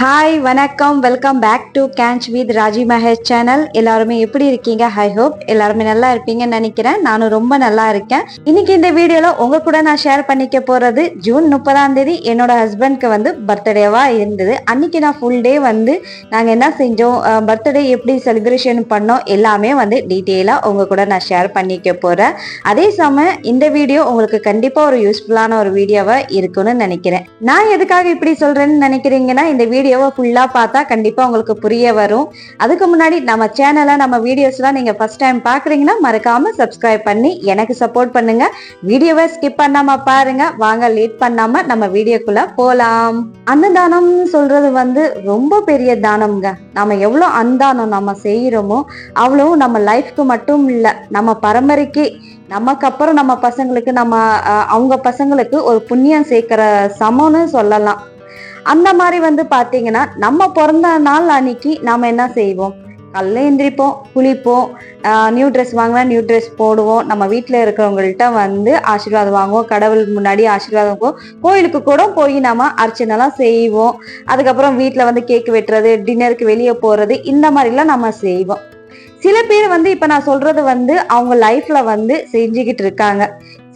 Hi வணக்கம். Welcome back to கேன்ச் with Raji Mahesh channel எல்லாருமே எப்படி இருக்கீங்க? ஹை ஹோப் எல்லாருமே நல்லா இருப்பீங்கன்னு நினைக்கிறேன். நானும் ரொம்ப நல்லா இருக்கேன். இன்னைக்கு இந்த வீடியோல உங்க கூட நான் ஷேர் பண்ணிக்க போறது ஜூன் முப்பதாம் தேதி என்னோட ஹஸ்பண்ட்க்கு வந்து பர்த்டேவா இருந்தது. அன்னைக்கு நான் ஃபுல் டே வந்து நாங்க என்ன செஞ்சோம்? பர்த்டே எப்படி செலிப்ரேஷன் பண்ணோம்? எல்லாமே வந்து டீட்டெயிலா உங்க கூட நான் ஷேர் பண்ணிக்க போறேன். அதே சமயம் இந்த வீடியோ உங்களுக்கு கண்டிப்பா ஒரு யூஸ்ஃபுல்லான ஒரு வீடியோவா இருக்கும்னு நினைக்கிறேன். நான் எதுக்காக இப்படி சொல்றேன்னு நினைக்கிறீங்கன்னா இந்த வீடியோவை ஃபுல்லா பார்த்தா கண்டிப்பா உங்களுக்கு புரிய வரும். அதுக்கு முன்னாடி நம்ம சேனலை நம்ம வீடியோஸ்லாம் நீங்க ஃபர்ஸ்ட் டைம் பாக்குறீங்கன்னா மறக்காம சப்ஸ்கிரைப் பண்ணி எனக்கு சப்போர்ட் பண்ணுங்க. வீடியோவை ஸ்கிப் பண்ணாம பாருங்க. வாங்க லேட் பண்ணாம நம்ம வீடியோக்குள்ள போகலாம் அன்னதானம் சொல்றது வந்து ரொம்ப பெரிய தானம்ங்க. நம்ம எவ்வளோ அன்தானம் நம்ம செய்யறோமோ அவ்வளோ நம்ம லைஃப்க்கு மட்டும் இல்லை நம்ம பரம்பரைக்கு நமக்கு அப்புறம் நம்ம பசங்களுக்கு நம்ம அஹ், அவங்க பசங்களுக்கு ஒரு புண்ணியம் சேர்க்கிற சமம்னு சொல்லலாம். அந்த மாதிரி வந்து பார்த்தீங்கன்னா நம்ம பிறந்த நாள் அன்னைக்கு நாம் என்ன செய்வோம்? காலைல எந்திரிப்போம் குளிப்போம். நியூ ட்ரெஸ் வாங்கினா நியூ ட்ரெஸ் போடுவோம். நம்ம வீட்டில் இருக்கிறவங்கள்ட்ட வந்து ஆசீர்வாதம் வாங்குவோம். கடவுள் முன்னாடி ஆசீர்வாதம் வாங்குவோம். கோயிலுக்கு கூட போய் நம்ம அர்ச்சனைலாம் செய்வோம். அதுக்கப்புறம் வீட்டில் வந்து கேக் வெட்டுறது டின்னருக்கு வெளியே போகிறது இந்த மாதிரிலாம் நம்ம செய்வோம். சில பேர் வந்து இப்போ நான் சொல்றது வந்து அவங்க லைஃப்ல வந்து செஞ்சுக்கிட்டு இருக்காங்க.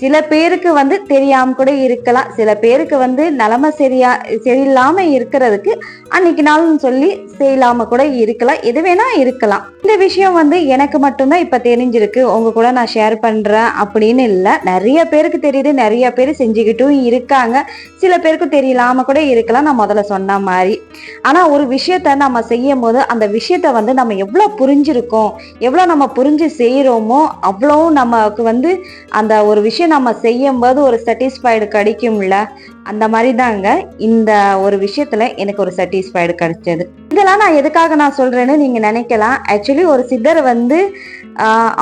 சில பேருக்கு வந்து தெரியாம கூட இருக்கலாம். சில பேருக்கு வந்து நிலைமை சரியா சரியில்லாம இருக்கிறதுக்கு அன்னைக்கு நாள்னு சொல்லி செய்யலாம கூட இருக்கலாம். எது வேணா இருக்கலாம். இந்த விஷயம் வந்து எனக்கு மட்டும்தான் இப்போ தெரிஞ்சிருக்கு. உங்க கூட நான் ஷேர் பண்ணுறேன் அப்படின்னு இல்லை. நிறைய பேருக்கு தெரியுது. நிறைய பேர் செஞ்சுக்கிட்டும் இருக்காங்க. சில பேருக்கு தெரியலாம கூட இருக்கலாம். நான் முதல்ல சொன்ன மாதிரி. ஆனால் ஒரு விஷயத்த நம்ம செய்யும் போது அந்த விஷயத்த வந்து நம்ம எவ்வளோ புரிஞ்சிருக்கோம்? எவ்வளோ நம்ம புரிஞ்சு செய்கிறோமோ அவ்வளோ நமக்கு வந்து அந்த ஒரு விஷயம் நம்ம செய்யும் போது ஒரு சாட்டிஸ்ஃபைடு கிடைக்கும்ல. அந்த மாதிரி தாங்க இந்த ஒரு விஷயத்துல எனக்கு ஒரு சாட்டிஸ்ஃபைடு கிடைச்சது. இதெல்லாம் நான் எதுக்காக நான் சொல்றேன்னு நீங்க நினைக்கலாம். ஆக்சுவலி ஒரு சித்தர் வந்து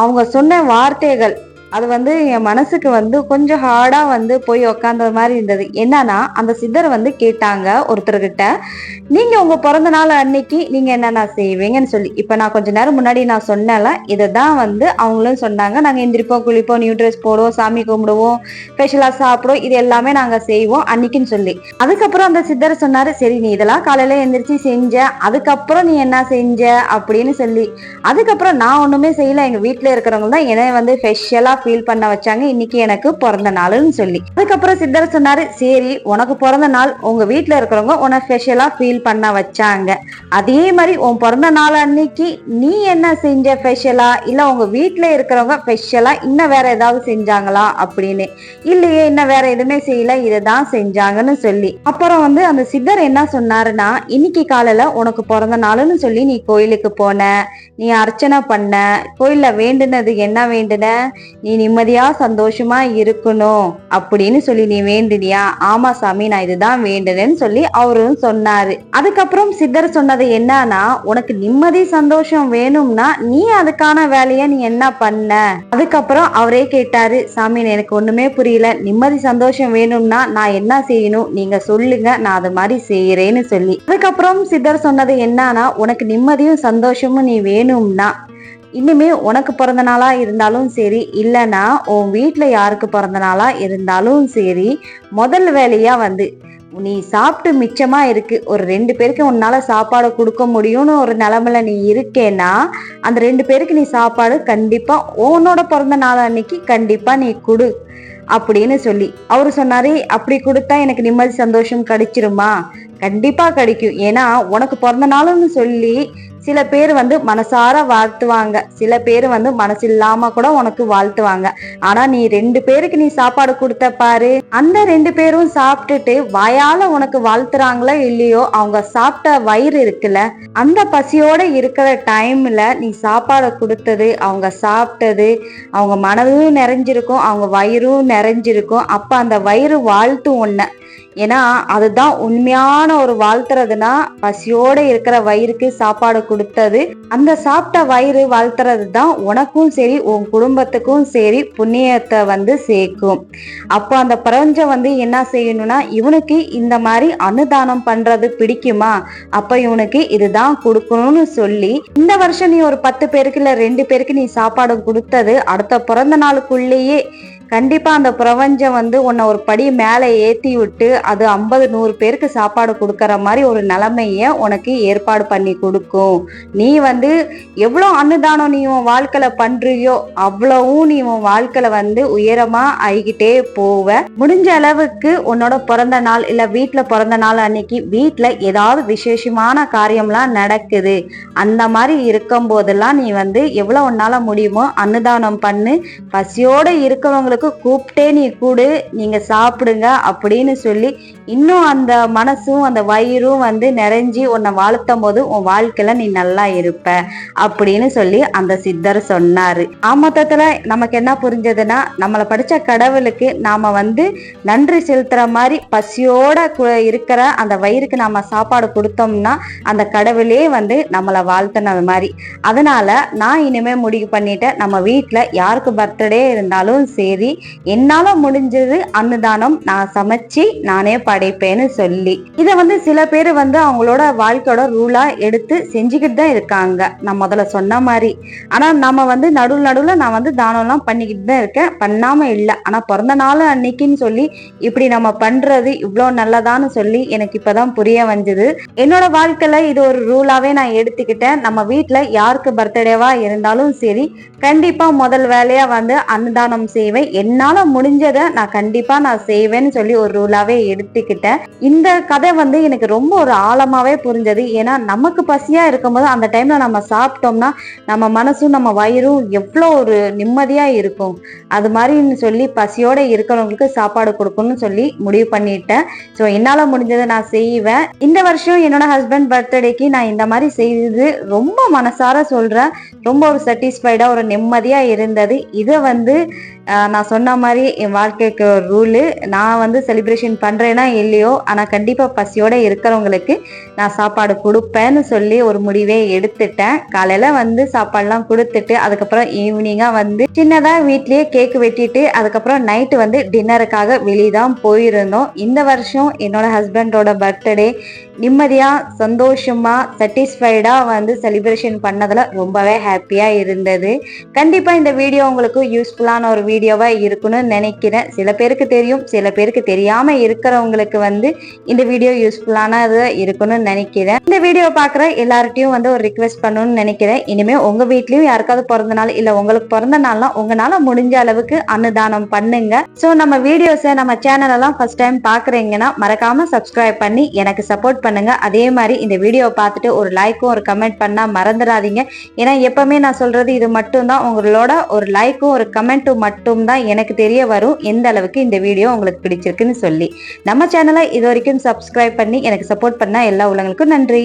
அவங்க சொன்ன வார்த்தைகள் அது வந்து என் மனசுக்கு வந்து கொஞ்சம் ஹார்டா வந்து போய் உக்காந்த மாதிரி இருந்தது. என்னன்னா அந்த சித்தர் வந்து கேட்டாங்க ஒருத்தர்கிட்ட நீங்க உங்க பிறந்த நாள் அன்னைக்கு நீங்க என்னென்ன செய்வீங்கன்னு சொல்லி. இப்ப நான் கொஞ்ச நேரம் முன்னாடி நான் சொன்னேன்ல இதை தான் வந்து அவங்களும் சொன்னாங்க. நாங்க எந்திரிப்போம் குளிப்போம் நியூ ட்ரெஸ் போடுவோம் சாமி கும்பிடுவோம் ஸ்பெஷலா சாப்பிடுவோம் இது எல்லாமே நாங்க செய்வோம் அன்னைக்குன்னு சொல்லி. அதுக்கப்புறம் அந்த சித்தர் சொன்னாரு சரி நீ இதெல்லாம் காலையில எந்திரிச்சு செஞ்ச அதுக்கப்புறம் நீ என்ன செஞ்ச? அப்படின்னு சொல்லி. அதுக்கப்புறம் நான் ஒண்ணுமே செய்யல. எங்க வீட்டுல இருக்கிறவங்க தான் என்னை வந்து ஸ்பெஷலா ஃபீல் பண்ண வச்சாங்க. இன்னைக்கு எனக்கு பிறந்த நாள்னு சொல்லி. அதுக்கப்புறம் சித்தர் சொன்னாரு சரி உனக்கு பிறந்த நாள் உங்க வீட்டுல இருக்கிறவங்க உன ஸ்பெஷலா ஃபீல் பண்ண வச்சாங்க. அதே மாதிரி உன் பிறந்த நாள் அன்னைக்கு நீ என்ன செஞ்ச ஸ்பெஷலா இல்ல உங்க வீட்டுல இருக்கிறவங்க ஸ்பெஷலா இன்னும் வேற ஏதாவது செஞ்சாங்களா? அப்படின்னு. இல்லையே இன்னும் வேற எதுவுமே செய்யல இதுதான் செஞ்சாங்கன்னு சொல்லி. அப்புறம் வந்து அந்த சித்தர் என்ன சொன்னாருன்னா இன்னைக்கு காலையில உனக்கு பிறந்த நாள்னு சொல்லி நீ கோயிலுக்கு போன நீ அர்ச்சனை பண்ண கோயில்ல வேண்டுனது என்ன வேண்டுன? நீ நீ நிம்மதியா சந்தோஷமா இருக்கணும் அப்படின்னு சொல்லி நீ வேண்டினியா? ஆமா சாமி நான் இதுதான் வேண்டுனேன்னு சொல்லி அவரும் சொன்னாரு. அதுக்கப்புறம் சித்தர் சொன்னது என்னன்னா உனக்கு நிம்மதி சந்தோஷம் வேணும்னா நீ அதுக்கான வேலையை நீ என்ன பண்ண? அதுக்கப்புறம் அவரே கேட்டாரு சாமி எனக்கு ஒண்ணுமே புரியல. நிம்மதி சந்தோஷம் வேணும்னா நான் என்ன செய்யணும்? நீங்க சொல்லுங்க நான் அது மாதிரி செய்யறேன்னு சொல்லி. அதுக்கப்புறம் சித்தர் சொன்னது என்னன்னா உனக்கு நிம்மதியும் சந்தோஷமும் நீ வேணும்னா இன்னுமே உனக்கு பிறந்த நாளா இருந்தாலும் சரி இல்லைன்னா உன் வீட்டில் யாருக்கு பிறந்த நாளா இருந்தாலும் சரி முதல் வேலையா வந்து நீ சாப்பிட்டு மிச்சமா இருக்கு ஒரு ரெண்டு பேருக்கு உன்னால சாப்பாடு கொடுக்க முடியும்னு ஒரு நிலமையில நீ இருக்கேன்னா அந்த ரெண்டு பேருக்கு நீ சாப்பாடு கண்டிப்பா உன்னோட பிறந்த நாள் அன்னைக்கு கண்டிப்பா நீ கொடு அப்படின்னு சொல்லி. அவரு சொன்னாரு அப்படி கொடுத்தா எனக்கு நிம்மதி சந்தோஷம் கிடைச்சிருமா? கண்டிப்பா கிடைக்கும். ஏன்னா உனக்கு பிறந்த நாளுன்னு சொல்லி சில பேர் வந்து மனசார வாழ்த்துவாங்க. சில பேர் வந்து மனசில்லாம கூட உனக்கு வாழ்த்துவாங்க. ஆனா நீ ரெண்டு பேருக்கு நீ சாப்பாடு கொடுத்த பாரு. அந்த ரெண்டு பேரும் சாப்பிட்டுட்டு வயால உனக்கு வாழ்த்துறாங்களோ இல்லையோ அவங்க சாப்பிட்ட வயிறு இருக்குல்ல அந்த பசியோட இருக்கிற டைம்ல நீ சாப்பாடை கொடுத்தது அவங்க சாப்பிட்டது அவங்க மனதும் நிறைஞ்சிருக்கும் அவங்க வயிறும் நிறைஞ்சிருக்கும். அப்ப அந்த வயிறு வாழ்த்து உன்னை ஏன்னா அதுதான் உண்மையான ஒரு வாழ்த்துறதுனா பசியோட இருக்கிற வயிறுக்கு சாப்பாடு கொடுத்தது. அந்த சாப்பிட்ட வயிறு வாழ்த்துறது தான் உனக்கும் சரி உன் குடும்பத்துக்கும் சரி புண்ணியத்தை வந்து சேர்க்கும். அப்போ அந்த பிரபஞ்சம் வந்து என்ன செய்யணும்னா இவனுக்கு இந்த மாதிரி அன்னதானம் பண்றது பிடிக்குமா? அப்ப இவனுக்கு இதுதான் கொடுக்கணும்னு சொல்லி இந்த வருஷம் நீ ஒரு பத்து பேருக்கு இல்ல ரெண்டு பேருக்கு நீ சாப்பாடு கொடுத்தது அடுத்த பிறந்த நாளுக்குள்ளேயே கண்டிப்பா அந்த பிரபஞ்சம் வந்து உன்னை ஒரு படி மேலே ஏத்தி விட்டு அது ஐம்பது நூறு பேருக்கு சாப்பாடு கொடுக்கற மாதிரி ஒரு நிலைமைய உனக்கு ஏற்பாடு பண்ணி கொடுக்கும். நீ வந்து எவ்வளோ அன்னதானம் நீ உன் வாழ்க்கையில பண்றியோ அவ்வளவும் நீ உன் வாழ்க்கையில வந்து உயரமா ஆகிக்கிட்டே போவ. முடிஞ்ச அளவுக்கு உன்னோட பிறந்த நாள் இல்ல வீட்டுல பிறந்த நாள் அன்னைக்கு வீட்டுல ஏதாவது விசேஷமான காரியம்லாம் நடக்குது. அந்த மாதிரி இருக்கும் போதெல்லாம் நீ வந்து எவ்வளவு உன்னால முடியுமோ அன்னதானம் பண்ணு. பசியோட இருக்கிறவங்களுக்கு கூப்பிட்டே நீ கூடு நீங்க சாப்பிடுங்க அப்படின்னு சொல்லி இன்னும் அந்த மனசும் அந்த வயிறும் வந்து நிறைஞ்சி உன்னை வாழ்த்தும் போது உன் வாழ்க்கையில நீ நல்லா இருப்ப அப்படின்னு சொல்லி அந்த சித்தர் சொன்னாரு. ஆமொத்தத்துல நமக்கு என்ன புரிஞ்சதுன்னா நம்மளை படிச்ச கடவுளுக்கு நாம வந்து நன்றி செலுத்துற மாதிரி பசியோட இருக்கிற அந்த வயிறுக்கு நாம சாப்பாடு கொடுத்தோம்னா அந்த கடவுளே வந்து நம்மளை வாழ்த்தினது மாதிரி. அதனால நான் இனிமே முடிவு பண்ணிட்டேன். நம்ம வீட்டில் யாருக்கு பர்த்டே இருந்தாலும் சரி என்னால முடிஞ்சது அன்னதானம் நான் சமைச்சு நானே படைப்பேன்னு சொல்லி. இதை வந்து சில பேர் வந்து அவங்களோட வாழ்க்கையோட ரூலா எடுத்து செஞ்சுக்கிட்டு தான் இருக்காங்க. நான் முதல்ல சொன்ன மாதிரி. ஆனா நம்ம வந்து நடுவில் நடுவில் நான் வந்து தானம்லாம் பண்ணிக்கிட்டு தான் இருக்கேன். பண்ணாம இல்லை. ஆனா பிறந்த நாள் அன்னைக்குன்னு சொல்லி இப்படி நம்ம பண்றது இவ்வளோ நல்லதான்னு சொல்லி எனக்கு இப்பதான் புரிய வந்தது. என்னோட வாழ்க்கையில இது ஒரு ரூலாவே நான் எடுத்துக்கிட்டேன். நம்ம வீட்டுல யாருக்கு பர்த்டேவா இருந்தாலும் சரி கண்டிப்பா முதல் வேலையா வந்து அன்னதானம் செய்வேன். என்னால முடிஞ்சதை நான் கண்டிப்பா நான் செய்வேன்னு சொல்லி ஒரு ரூலாவே எடுத்துக்கிட்டேன். இந்த கதை வந்து எனக்கு ரொம்ப ஒரு ஆழமாவே புரிஞ்சது. ஏன்னா நமக்கு பசியா இருக்கும்போது அந்த டைம்ல நம்ம சாப்பிட்டோம்னா நம்ம மனசும் நம்ம வயிறும் எவ்வளோ ஒரு நிம்மதியா இருக்கும். அது மாதிரின்னு சொல்லி பசியோட இருக்கிறவங்களுக்கு சாப்பாடு கொடுக்கணும்னு சொல்லி முடிவு பண்ணிட்டேன். ஸோ என்னால் முடிஞ்சதை நான் செய்வேன். இந்த வருஷம் என்னோட ஹஸ்பண்ட் பர்த்டேக்கு நான் இந்த மாதிரி செய்தது ரொம்ப மனசார சொல்கிறேன் ரொம்ப ஒரு சாட்டிஸ்ஃபைடாக ஒரு நிம்மதியாக இருந்தது. இதை வந்து நான் சொன்ன மாதிரி என் வாழ்க்கைக்கு ஒரு ரூலு நான் வந்து செலிப்ரேஷன் பண்ணுறேன்னா இல்லையோ ஆனால் கண்டிப்பாக பசியோடு இருக்கிறவங்களுக்கு நான் சாப்பாடு கொடுப்பேன்னு சொல்லி ஒரு முடிவே எடுத்துட்டேன். காலையில் வந்து சாப்பாடுலாம் கொடுத்துட்டு அதுக்கப்புறம் ஈவினிங்காக வந்து சின்னதாக வீட்லேயே கேக் வெட்டிட்டு அதுக்கப்புறம் நைட்டு வந்து டின்னருக்காக வெளியே தான் போயிருந்தோம். இந்த வருஷம் என்னோட ஹஸ்பண்டோட பர்த்டே நிம்மதியாக சந்தோஷமாக சாட்டிஸ்ஃபைடாக வந்து செலிப்ரேஷன் பண்ணதில் ரொம்பவே ஹாப்பியாக இருந்தது. கண்டிப்பாக இந்த வீடியோ உங்களுக்கு யூஸ்ஃபுல்லான ஒரு வீடியோவாக இருக்குன்னு நினைக்கிறேன். சில பேருக்கு தெரியும் சில பேருக்கு தெரியாமல் இருக்கிறவங்களுக்கு வந்து இந்த வீடியோ யூஸ்ஃபுல்லானது இருக்குன்னு நினைக்கிறேன். இந்த வீடியோ பார்க்குற எல்லார்ட்டையும் வந்து ஒரு ரிக்வெஸ்ட் பண்ணணும்னு நினைக்கிறேன். இனிமேல் உங்கள் வீட்லேயும் யாருக்காவது பிறந்த நாள் இல்லை உங்களுக்கு பிறந்த நாள்லாம் உங்களால் முடிஞ்ச அளவுக்கு அன்னதானம் பண்ணுங்க. ஸோ நம்ம வீடியோஸை நம்ம சேனல் எல்லாம் ஃபர்ஸ்ட் டைம் பார்க்குறீங்கன்னா மறக்காம சப்ஸ்கிரைப் பண்ணி எனக்கு சப்போர்ட் பண்ணுங்க. அதே மாதிரி இந்த வீடியோவை பார்த்துட்டு ஒரு லைக்கும் ஒரு கமெண்ட் பண்ணா மறந்துடாதீங்க. ஏன்னா எப்பவுமே நான் சொல்றது இது மட்டும்தான். உங்களோட ஒரு லைக்கும் ஒரு கமெண்ட்டும் மட்டும்தான் எனக்கு தெரிய வரும் எந்த அளவுக்கு இந்த வீடியோ உங்களுக்கு பிடிச்சிருக்குன்னு சொல்லி. நம்ம சேனலை இது வரைக்கும் சப்ஸ்கிரைப் பண்ணி எனக்கு சப்போர்ட் பண்ண எல்லா உள்ளவங்களுக்கும் நன்றி.